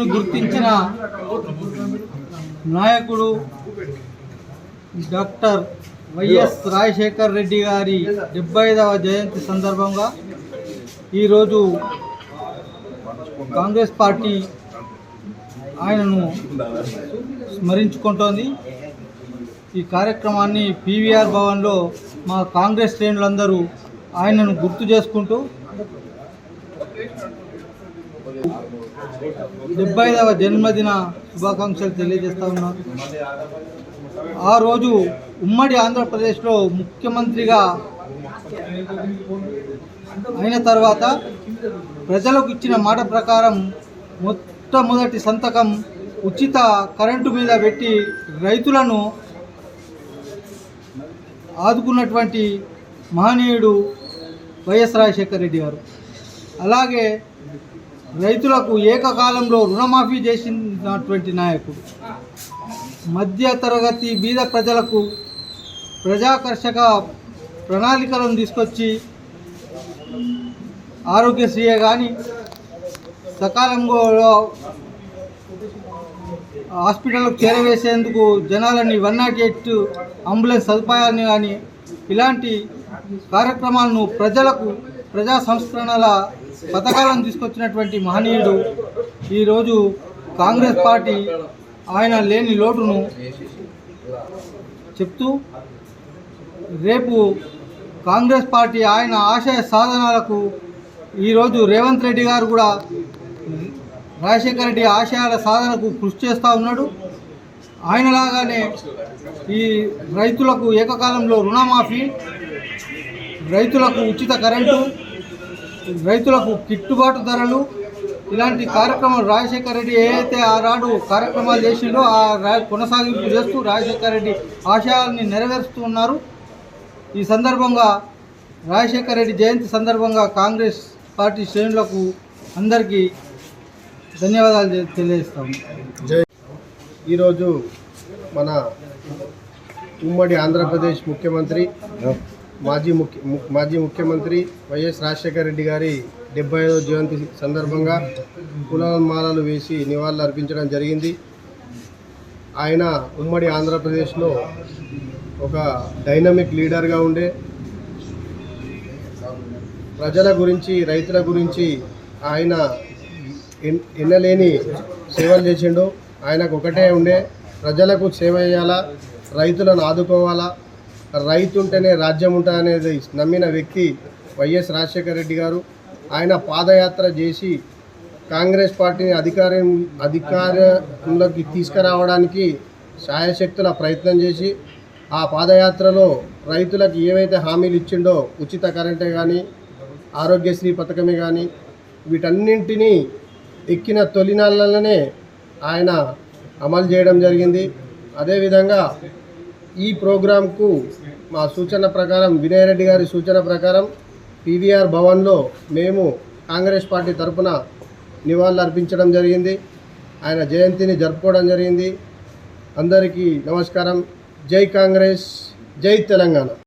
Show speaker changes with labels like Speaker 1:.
Speaker 1: గుర్తించిన నాయకుడు doctor YS Rajasekhar Reddy గారి డెబ్బై ఐదవ జయంతి సందర్భంగా ఈరోజు కాంగ్రెస్ పార్టీ ఆయనను స్మరించుకుంటోంది. ఈ కార్యక్రమాన్ని పీవీఆర్ భవన్లో మా కాంగ్రెస్ శ్రేణులందరూ ఆయనను గుర్తు చేసుకుంటూ డెబ్బై ఐదవ జన్మదిన శుభాకాంక్షలు తెలియజేస్తా ఉన్నారు ఆ రోజు ఉమ్మడి ఆంధ్రప్రదేశ్లో ముఖ్యమంత్రిగా అయిన తర్వాత ప్రజలకు ఇచ్చిన మాట ప్రకారం మొట్టమొదటి సంతకం ఉచిత కరెంటు మీద పెట్టి రైతులను ఆదుకున్నటువంటి మహనీయుడు వైఎస్ రాజశేఖర రెడ్డి గారు. అలాగే రైతులకు ఏకకాలంలో రుణమాఫీ చేసినటువంటి నాయకుడు. మధ్య తరగతి బీద ప్రజలకు ప్రజాకర్షక ప్రణాళికలను తీసుకొచ్చి ఆరోగ్యశ్రీయే కానీ సకాలంలో హాస్పిటల్కు చేరవేసేందుకు జనాలని వన్ నాట్ ఎయిట్ అంబులెన్స్ సదుపాయాన్ని కానీ ఇలాంటి కార్యక్రమాలను ప్రజలకు ప్రజా సంస్కరణల పథకాలను తీసుకొచ్చినటువంటి మహనీయుడు ఈరోజు కాంగ్రెస్ పార్టీ ఆయన లేని లోటును చెప్తూ రేపు కాంగ్రెస్ పార్టీ ఆయన ఆశయ సాధనాలకు ఈరోజు రేవంత్ రెడ్డి గారు కూడా రాజశేఖర రెడ్డి ఆశయాల సాధనకు కృషి చేస్తూ ఉన్నాడు. ఆయనలాగానే ఈ రైతులకు ఏకకాలంలో రుణమాఫీ రైతులకు ఉచిత కరెంటు రైతులకు గిట్టుబాటు ధరలు ఇలాంటి కార్యక్రమాలు రాజశేఖర రెడ్డి ఏ అయితే ఆనాడు కార్యక్రమాలు చేసిండో ఆ రా- కొనసాగింపు చేస్తూ రాజశేఖర రెడ్డి ఆశయాల్ని నెరవేరుస్తూ ఉన్నారు. ఈ సందర్భంగా రాజశేఖర రెడ్డి జయంతి సందర్భంగా కాంగ్రెస్ పార్టీ శ్రేణులకు అందరికీ ధన్యవాదాలు తెలియజేస్తాము
Speaker 2: జై. ఈరోజు మన ఉమ్మడి ఆంధ్రప్రదేశ్ ముఖ్యమంత్రి మాజీ ముఖ్య ము- మాజీ ముఖ్యమంత్రి వైఎస్ రాజశేఖర రెడ్డి గారి డెబ్బై ఐదో జయంతి సందర్భంగా పునర్మాలలు వేసి నివాళులు అర్పించడం జరిగింది. ఆయన ఉమ్మడి ఆంధ్రప్రదేశ్లో ఒక డైనమిక్ లీడర్గా ఉండే. ప్రజల గురించి రైతుల గురించి ఆయన ఎన్నలేని సేవలు చేసిండు. ఆయనకు ఒకటే ఉండే. ప్రజలకు సేవ చేయాలా? రైతులను ఆదుకోవాలా? రైతు ఉంటేనే రాజ్యం ఉంటుంది అనేది నమ్మిన వ్యక్తి వైఎస్ రాజశేఖర రెడ్డి గారు. ఆయన పాదయాత్ర చేసి కాంగ్రెస్ పార్టీని అధికారం అధికారంలోకి తీసుకురావడానికి శాయశక్తుల ప్రయత్నం చేసి ఆ పాదయాత్రలో రైతులకు ఏవైతే హామీలు ఇచ్చిండో ఉచిత కరెంటే కానీ ఆరోగ్యశ్రీ పథకమే కానీ వీటన్నింటినీ ఎక్కిన తొలినాళ్ళనే ఆయన అమలు చేయడం జరిగింది. అదేవిధంగా ఈ ప్రోగ్రాంకు మా సూచన ప్రకారం వినయ్ రెడ్డి గారి సూచన ప్రకారం పీవీఆర్ భవన్లో మేము కాంగ్రెస్ పార్టీ తరపున నివాళులు అర్పించడం జరిగింది. ఆయన జయంతిని జరుపుకోవడం జరిగింది. అందరికీ నమస్కారం. జై కాంగ్రెస్ జై తెలంగాణ.